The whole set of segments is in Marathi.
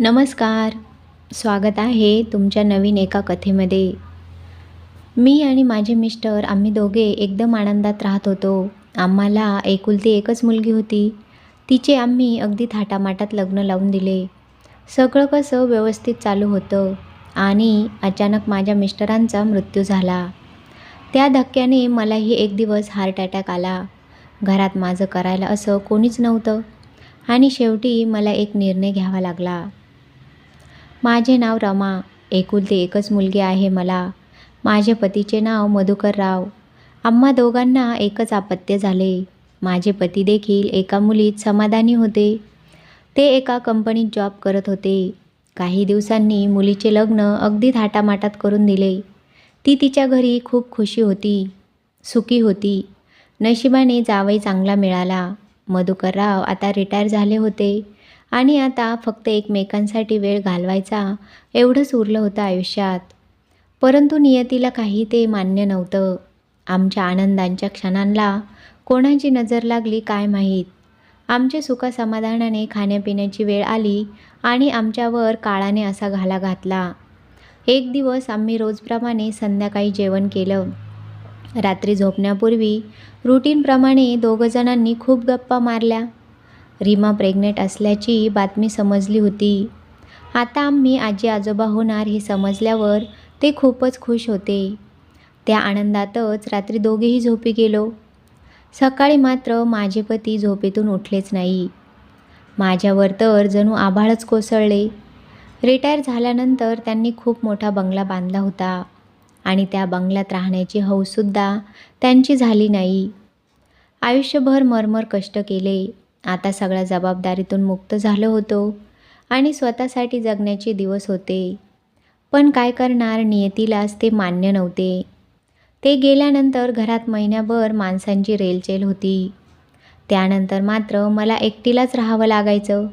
नमस्कार. स्वागत आहे तुमच्या नवीन एका कथेमध्ये. मी आणि माझे मिस्टर आम्ही दोघे एकदम आनंदात राहत होतो. आम्हाला एकुलती एकच मुलगी होती. तिचे आम्ही अगदी थाटामाटात लग्न लावून दिले. सगळं कसं व्यवस्थित चालू होतं आणि अचानक माझ्या मिस्टरांचा मृत्यू झाला. त्या धक्क्याने मलाही एक दिवस हार्ट अटॅक आला. घरात माझं करायला असं कोणीच नव्हतं आणि शेवटी मला एक निर्णय घ्यावा लागला. माझे नाव रमा. एकुलती एकच मुलगी आहे मला. माझे पतीचे नाव मधुकर राव आम्हा दोघांना एकच अपत्य झाले. माझे पती देखील एका मुलीत समाधानी होते. ते एका कंपनीत जॉब करत होते. काही दिवसांनी मुलीचे लग्न अगदी थाटामाटात करून दिले. ती तिच्या घरी खूप खुशी होती. सुखी होती. नशिबाने जावई चांगला मिळाला. मधुकरराव आता रिटायर झाले होते. आणि आता फक्त एकमेकांसाठी वेळ घालवायचा एवढंच उरलं होतं आयुष्यात. परंतु नियतीला काही ते मान्य नव्हतं. आमच्या आनंदांच्या क्षणांना कोणाची नजर लागली काय माहीत? आमचे सुखासमाधानाने खाण्यापिण्याची वेळ आली आणि आमच्यावर काळाने असा घाला घातला. एक दिवस आम्ही रोजप्रमाणे संध्याकाळी जेवण केलं. रात्री झोपण्यापूर्वी रुटीनप्रमाणे दोघंजणांनी खूप गप्पा मारल्या. रीमा प्रेग्नेंट असल्याची बातमी समजली होती. आता आम्ही आजी आजोबा होणार हे समजल्यावर ते खूपच खुश होते. त्या आनंदातच रात्री दोघेही झोपी गेलो. सकाळी मात्र माझे पती झोपेतून उठलेच नाही. माझ्यावर तर जणू आभाळच कोसळले. रिटायर झाल्यानंतर त्यांनी खूप मोठा बंगला बांधला होता आणि त्या बंगल्यात राहण्याची हौससुद्धा त्यांची झाली नाही. आयुष्यभर मरमर कष्ट केले. आता सगळ्या जबाबदारीतून मुक्त झालो होतो आणि स्वतःसाठी जगण्याचे दिवस होते. पण काय करणार नियतीलाच ते मान्य नव्हते. ते गेल्यानंतर घरात महिन्याभर माणसांची रेलचेल होती. त्यानंतर मात्र मला एकटीलाच राहावं लागायचं.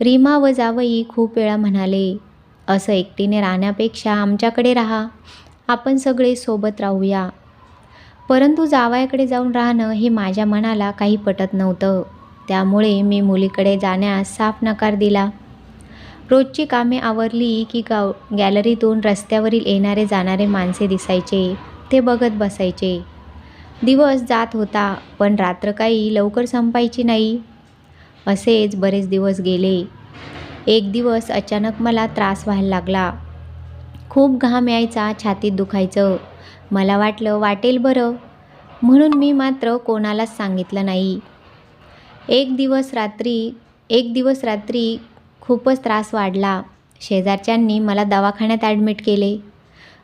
रीमा व जावई खूप वेळा म्हणाले असं एकटीने राहण्यापेक्षा आमच्याकडे राहा. आपण सगळे सोबत राहूया. परंतु जावयाकडे जाऊन राहणं हे माझ्या मनाला काही पटत नव्हतं. त्यामुळे मी मुलीकडे जाण्यास साफ नकार दिला. रोजची कामे आवरली की गाव गॅलरीतून रस्त्यावरील येणारे जाणारे माणसे दिसायचे ते बघत बसायचे. दिवस जात होता पण रात्र काही लवकर संपायची नाही. असेच बरेच दिवस गेले. एक दिवस अचानक मला त्रास व्हायला लागला. खूप घाम यायचा छातीत दुखायचं. मला वाटलं वाटेल बरं. म्हणून मी मात्र कोणालाच सांगितलं नाही. एक दिवस रात्री एक दिवस रात्री खूपच त्रास वाढला. शेजारच्यांनी मला दवाखान्यात ॲडमिट केले.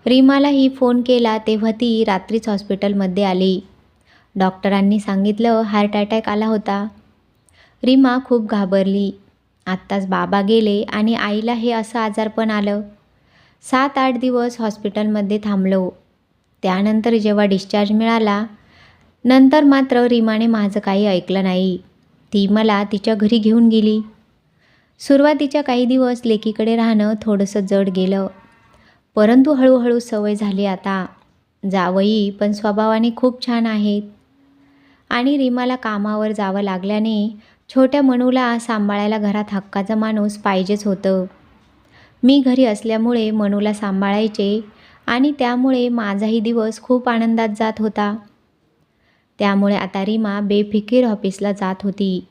रीमालाही फोन केला तेव्हा ती रात्रीच हॉस्पिटलमध्ये आली. डॉक्टरांनी सांगितलं हार्ट अटॅक आला होता. रीमा खूप घाबरली. आत्ताच बाबा गेले आणि आईला हे असं आजारपण आलं. सात आठ दिवस हॉस्पिटलमध्ये थांबलो. त्यानंतर जेव्हा डिस्चार्ज मिळाला नंतर मात्र रीमाने माझं काही ऐकलं नाही. ती मला तिच्या घरी घेऊन गेली. सुरुवातीच्या काही दिवस लेकीकडे राहणं थोडंसं जड गेलं. परंतु हळूहळू सवय झाली आता. जावई पण स्वभावाने खूप छान आहेत. आणि रीमाला कामावर जावं लागल्याने छोट्या मनूला सांभाळायला घरात हक्काचा माणूस पाहिजेच होतं. मी घरी असल्यामुळे मनूला सांभाळायचे आणि त्यामुळे माझाही दिवस खूप आनंदात जात होता. त्यामुळे आता रीमा बेफिकीर ऑफिसला जात होती.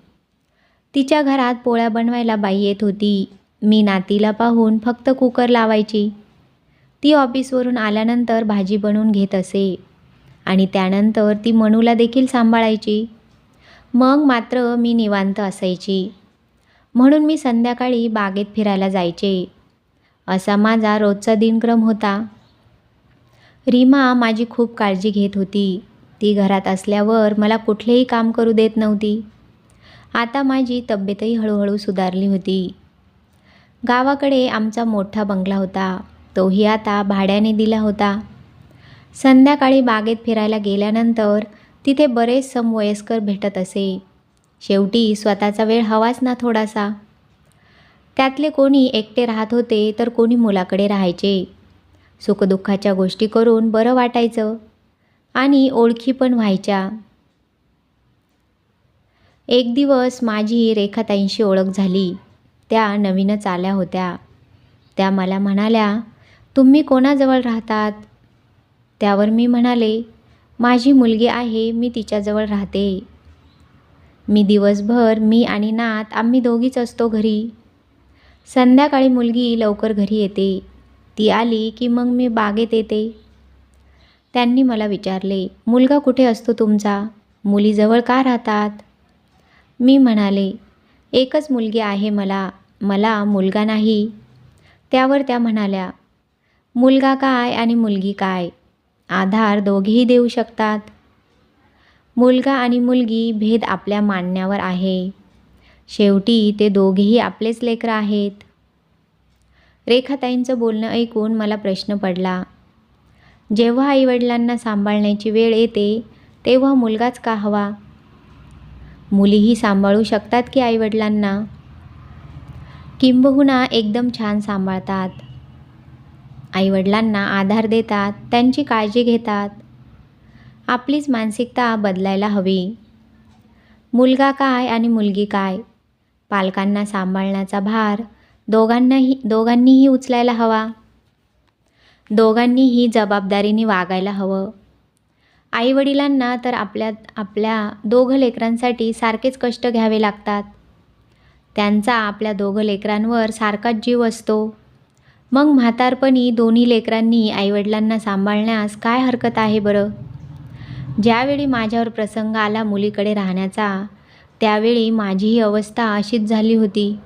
तिच्या घरात पोळ्या बनवायला बाई येत होती. मी नातीला पाहून फक्त कुकर लावायची. ती ऑफिसवरून आल्यानंतर भाजी बनवून घेत असे. आणि त्यानंतर ती मनूला देखील सांभाळायची. मग मात्र मी निवांत असायची. म्हणून मी संध्याकाळी बागेत फिरायला जायचे. असा माझा रोजचा दिनक्रम होता. रीमा माझी खूप काळजी घेत होती. ती घरात असल्यावर मला कुठलेही काम करू देत नव्हती. आता माझी तब्येतही हळूहळू सुधारली होती. गावाकडे आमचा मोठा बंगला होता. तोही आता भाड्याने दिला होता. संध्याकाळी बागेत फिरायला गेल्यानंतर तिथे बरेच समवयस्कर भेटत असे. शेवटी स्वतःचा वेळ हवाच ना थोडासा. त्यातले कोणी एकटे राहत होते तर कोणी मुलाकडे राहायचे. सुखदुःखाच्या गोष्टी करून बरं वाटायचं. आणि ओळखी पण व्हायच्या. एक दिवस माझी रेखाताईंशी ओळख झाली. त्या नवीनच आल्या होत्या. त्या मला म्हणाल्या तुम्ही कोणाजवळ राहतात? त्यावर मी म्हणाले माझी मुलगी आहे मी तिच्याजवळ राहते. मी दिवसभर मी आणि नात आम्ही दोघीच असतो घरी. संध्याकाळी मुलगी लवकर घरी येते. ती आली की मग मी बागेत येते. त्यांनी मला विचारले मुलगा कुठे असतो तुमचा? मुलीजवळ का राहतात? मी म्हणाले एकच मुलगी आहे मला मला मुलगा नाही. त्यावर त्या म्हणाल्या मुलगा काय आणि मुलगी काय? आधार दोघेही देऊ शकतात. मुलगा आणि मुलगी भेद आपल्या मानण्यावर आहे. शेवटी ते दोघेही आपलेच लेकरं आहेत. रेखाताईंचं बोलणं ऐकून मला प्रश्न पडला जेव्हा आईवडिलांना सांभाळण्याची वेळ येते तेव्हा मुलगाच का हवा? मुलीही सांभाळू शकतात की आईवडिलांना? किंबहुना एकदम छान सांभाळतात. आईवडिलांना आधार देतात त्यांची काळजी घेतात. आपलीच मानसिकता बदलायला हवी. मुलगा काय आणि मुलगी काय? पालकांना सांभाळण्याचा भार दोघांनाही दोघांनीही उचलायला हवा. दोघांनीही जबाबदारीने वागायला हवं. आईवडिलांना तर आपल्या आपल्या दोघं लेकरांसाठी सारखेच कष्ट घ्यावे लागतात. त्यांचा आपल्या दोघं लेकरांवर सारखाच जीव असतो. मग म्हातारपणी दोन्ही लेकरांनी आईवडिलांना सांभाळण्यास काय हरकत आहे बरं? ज्यावेळी माझ्यावर प्रसंग आला मुलीकडे राहण्याचा त्यावेळी माझी ही अवस्था अशीच झाली होती.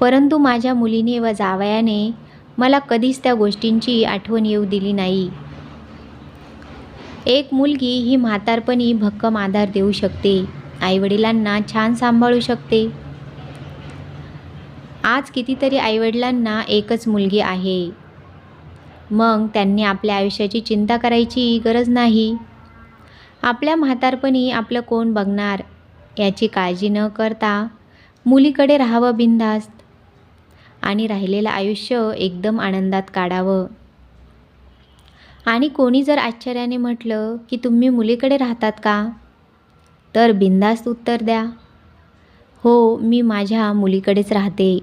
परंतु माझ्या मुलीने व जावयाने मला कधीच त्या गोष्टींची आठवण येऊ दिली नाही. एक मुलगी ही म्हातारपणी भक्कम आधार देऊ शकते. आईवडिलांना छान सांभाळू शकते. आज कितीतरी आईवडिलांना एकच मुलगी आहे. मग त्यांनी आपल्या आयुष्याची चिंता करायची गरज नाही. आपल्या म्हातारपणी आपलं कोण बघणार? याची काळजी न करता मुलीकडे राहावं बिनधास्त. आणि राहिलेलं आयुष्य एकदम आनंदात काढावं. आणि कोणी जर आश्चर्याने म्हटलं की तुम्ही मुलीकडे राहतात का? तर बिनधास्त उत्तर द्या. हो मी माझ्या मुलीकडेच राहते.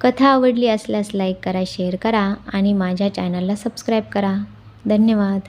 कथा आवडली असल्यास लाईक करा शेअर करा आणि माझ्या चॅनलला सबस्क्राईब करा. धन्यवाद.